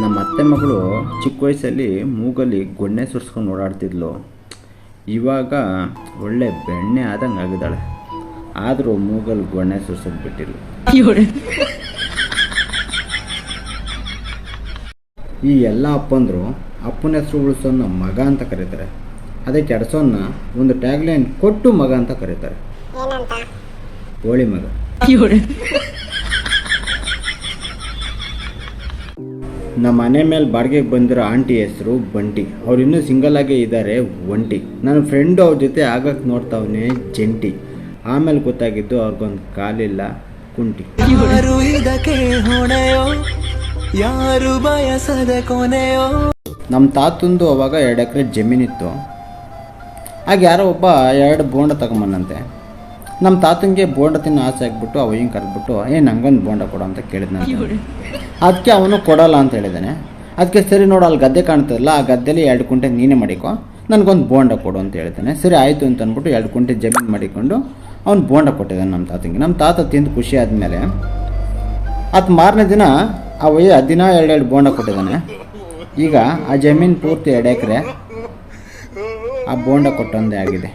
ನಮ್ಮ ಅತ್ತೆ ಮಗಳು ಚಿಕ್ಕ ವಯಸ್ಸಲ್ಲಿ ಮೂಗಲ್ಲಿ ಗೊಣ್ಣೆ ಸುರಿಸ್ಕೊಂಡು ಓಡಾಡ್ತಿದ್ಲು. ಇವಾಗ ಒಳ್ಳೆ ಬೆಣ್ಣೆ ಆದಂಗೆ ಆಗಿದ್ದಾಳೆ. ಆದರೂ ಮೂಗಲ್ಲಿ ಗೊಣ್ಣೆ ಸುರ್ಸೋದು ಬಿಟ್ಟಿಲ್ಲ. ಈ ಎಲ್ಲ ಅಪ್ಪಂದರು ಅಪ್ಪನ ಹೆಸರು ಉಳಿಸೋನ್ನ ಮಗ ಅಂತ ಕರೀತಾರೆ. ಅದಕ್ಕೆ ಕೆಡ್ಸೋನ್ನ ಒಂದು ಟ್ಯಾಗ್ಲೈನ್ ಕೊಟ್ಟು ಮಗ ಅಂತ ಕರೀತಾರೆ. ಹೋಳಿ ಮಗ. ನಮ್ಮ ಮನೆ ಮೇಲೆ ಬಾಡಿಗೆಗೆ ಬಂದಿರೋ ಆಂಟಿ ಹೆಸರು ಬಂಟಿ. ಅವ್ರು ಇನ್ನೂ ಸಿಂಗಲ್ ಆಗೇ ಇದ್ದಾರೆ ಒಂಟಿ. ನನ್ನ ಫ್ರೆಂಡು ಅವ್ರ ಜೊತೆ ಆಗಕ್ಕೆ ನೋಡ್ತಾವನೆ ಜಂಟಿ. ಆಮೇಲೆ ಗೊತ್ತಾಗಿದ್ದು ಅವ್ರಿಗೊಂದು ಕಾಲಿಲ್ಲ ಕುಂಟಿ. ಯಾರು ಇದಕ್ಕೆ ಹೊಣೆಯೋ ಯಾರು ಬಯಸದ ಕೊನೆಯೋ? ನಮ್ಮ ತಾತಂದು ಅವಾಗ ಎರಡು ಎಕರೆ ಜಮೀನಿತ್ತು ಆಗ ಯಾರೋ ಒಬ್ಬ ಎರಡು ಬೋಂಡ ತಗೊಂಬಂದಂತೆ ನಮ್ಮ ತಾತಂಗೆ ಬೋಂಡ ತಿನ್ನೋ ಆಸೆ ಆಗಿಬಿಟ್ಟು ಅವ ಹಿಂಗೆ ಕರೆದ್ಬಿಟ್ಟು ಏ ನಂಗೊಂದು ಬೋಂಡ ಕೊಡು ಅಂತ ಕೇಳಿದ್ನ ಅದಕ್ಕೆ ಅವನು ಕೊಡಲ್ಲ ಅಂತ ಹೇಳಿದ್ದಾನೆ ಅದಕ್ಕೆ ಸರಿ ನೋಡು ಅಲ್ಲಿ ಗದ್ದೆ ಕಾಣ್ತದಲ್ಲ ಆ ಗದ್ದೆಲಿ ಎರಡು ಕುಂಟೆ ನೀನೇ ಮಾಡಿಕೊ. ನನಗೊಂದು ಬೋಂಡ ಕೊಡು ಅಂತ ಹೇಳ್ತಾನೆ. ಸರಿ ಆಯಿತು ಅಂತ ಅಂದ್ಬಿಟ್ಟು ಎರಡು ಕುಂಟೆ ಜಮೀನು ಮಾಡಿಕೊಂಡು ಅವ್ನು ಬೋಂಡ ಕೊಟ್ಟಿದ್ದಾನೆ ನಮ್ಮ ತಾತಂಗೆ. ನಮ್ಮ ತಾತ ತಿಂದು ಖುಷಿ ಆದಮೇಲೆ ಅದು ಮಾರನೇ ದಿನ ಆ ವಯ್ಯ ದಿನ ಎರಡೆರಡು ಬೋಂಡ ಕೊಟ್ಟಿದ್ದಾನೆ ಈಗ ಆ ಜಮೀನು ಪೂರ್ತಿ ಎರಡು ಎಕರೆ ಆ ಬೋಂಡ ಕೊಟ್ಟೊಂದೇ ಆಗಿದೆ.